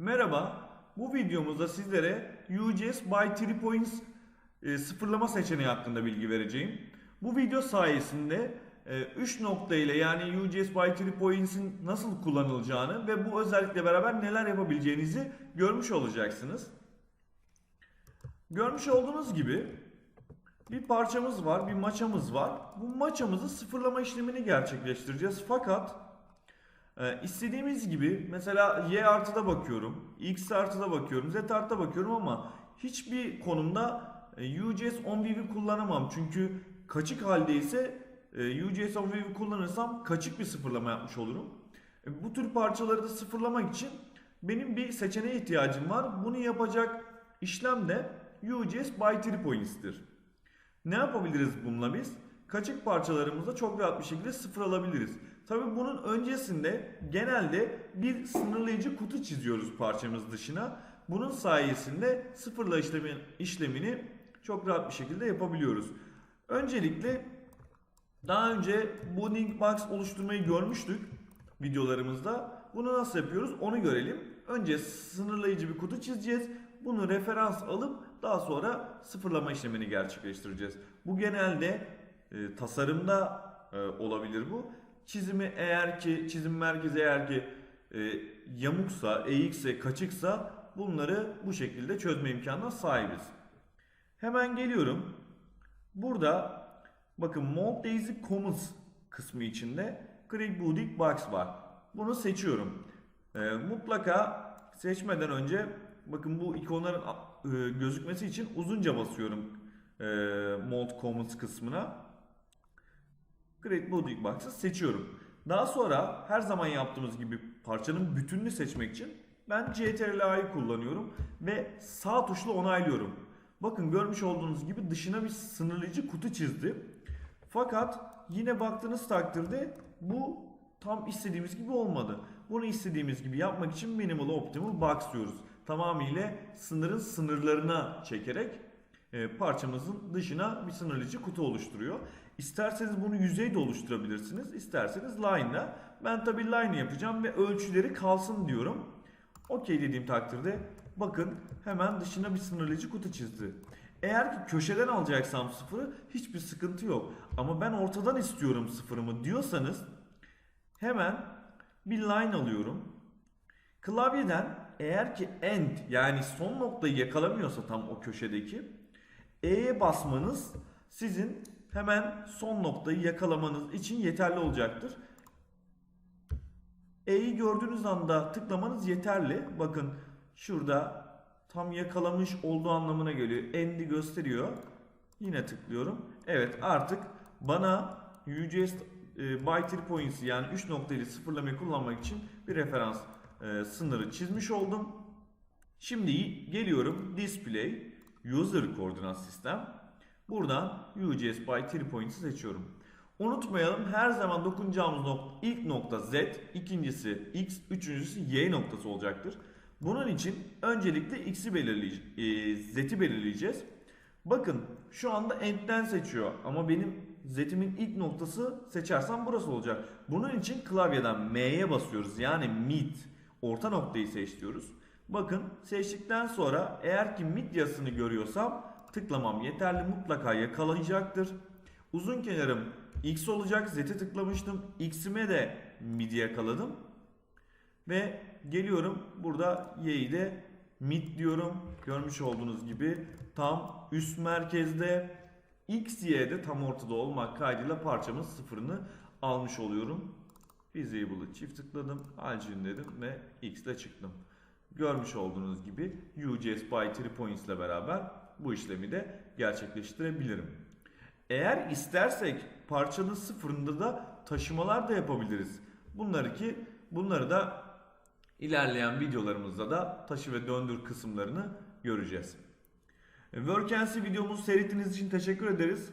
Merhaba, bu videomuzda sizlere UGS by 3 Points e, sıfırlama seçeneği hakkında bilgi vereceğim. Bu video sayesinde 3 nokta ile yani UGS by 3 Points'in nasıl kullanılacağını ve bu özellikle beraber neler yapabileceğinizi görmüş olacaksınız. Görmüş olduğunuz gibi bir parçamız var, bir maçamız var. Bu maçamızı sıfırlama işlemini gerçekleştireceğiz. Fakat ee, istediğimiz gibi mesela y artıda bakıyorum, x artıda bakıyorum, z artıda bakıyorum ama hiçbir konumda e, UGS onView'i kullanamam. Çünkü kaçık halde ise e, UGS onView'i kullanırsam kaçık bir sıfırlama yapmış olurum. E, bu tür parçaları da sıfırlamak için benim bir seçeneğe ihtiyacım var. Bunu yapacak işlem de UGS by 3 points'tir. Ne yapabiliriz bununla biz? Kaçık parçalarımızda çok rahat bir şekilde sıfır alabiliriz. Tabi bunun öncesinde genelde bir sınırlayıcı kutu çiziyoruz parçamız dışına. Bunun sayesinde sıfırla işlemi, işlemini çok rahat bir şekilde yapabiliyoruz. Öncelikle daha önce bounding box oluşturmayı görmüştük videolarımızda. Bunu nasıl yapıyoruz onu görelim. Önce sınırlayıcı bir kutu çizeceğiz. Bunu referans alıp daha sonra sıfırlama işlemini gerçekleştireceğiz. Bu genelde e, tasarımda e, olabilir bu. Çizimi eğer ki çizim merkezi eğer ki e, yamuksa, eğikse, kaçıksa bunları bu şekilde çözme imkanına sahibiz. Hemen geliyorum. Burada bakın Mold Daisy Commons kısmı içinde Create Boutique Box var. Bunu seçiyorum. E, mutlaka seçmeden önce bakın bu ikonların e, gözükmesi için uzunca basıyorum e, Mold Commons kısmına. Create Boutique Box'ı seçiyorum. Daha sonra her zaman yaptığımız gibi parçanın bütününü seçmek için ben CTRL-A'yı kullanıyorum ve sağ tuşla onaylıyorum. Bakın görmüş olduğunuz gibi dışına bir sınırlayıcı kutu çizdi. Fakat yine baktığınız takdirde bu tam istediğimiz gibi olmadı. Bunu istediğimiz gibi yapmak için Minimal Optimal Box diyoruz. Tamamıyla sınırın sınırlarına çekerek parçamızın dışına bir sınırlayıcı kutu oluşturuyor. İsterseniz bunu yüzeyde oluşturabilirsiniz. İsterseniz line'la. Ben tabi line yapacağım ve ölçüleri kalsın diyorum. Okey dediğim takdirde bakın hemen dışına bir sınırlayıcı kutu çizdi. Eğer ki köşeden alacaksam sıfırı hiçbir sıkıntı yok. Ama ben ortadan istiyorum sıfırımı diyorsanız hemen bir line alıyorum. Klavyeden eğer ki end yani son noktayı yakalamıyorsa tam o köşedeki E'ye basmanız sizin hemen son noktayı yakalamanız için yeterli olacaktır. E'yi gördüğünüz anda tıklamanız yeterli. Bakın şurada tam yakalamış olduğu anlamına geliyor. End'i gösteriyor. Yine tıklıyorum. Evet artık bana UGS e, by 3 points yani 3 noktayı sıfırlamayı kullanmak için bir referans e, sınırı çizmiş oldum. Şimdi geliyorum display user koordinat sistem. Buradan UGS by 3 points'i seçiyorum. Unutmayalım her zaman dokunacağımız nokta ilk nokta Z, ikincisi X, üçüncüsü Y noktası olacaktır. Bunun için öncelikle X'i belirleyeceğiz, e, Z'i belirleyeceğiz. Bakın şu anda End'den seçiyor ama benim Z'imin ilk noktası seçersem burası olacak. Bunun için klavyeden M'ye basıyoruz yani mid, orta noktayı seç diyoruz. Bakın seçtikten sonra eğer ki mid yazısını görüyorsam tıklamam yeterli mutlaka yakalayacaktır. Uzun kenarım X olacak. Z'e tıklamıştım. X'ime de mid yakaladım. Ve geliyorum burada Y'yi de mid diyorum. Görmüş olduğunuz gibi tam üst merkezde X, Y'de tam ortada olmak kaydıyla parçamın sıfırını almış oluyorum. Visible'ı çift tıkladım. Algin dedim ve X ile çıktım. Görmüş olduğunuz gibi UGS by 3 points ile beraber bu işlemi de gerçekleştirebilirim. Eğer istersek parçanın sıfırında da taşımalar da yapabiliriz. Bunları ki bunları da ilerleyen videolarımızda da taşı ve döndür kısımlarını göreceğiz. Work and See videomuzu seyrettiğiniz için teşekkür ederiz.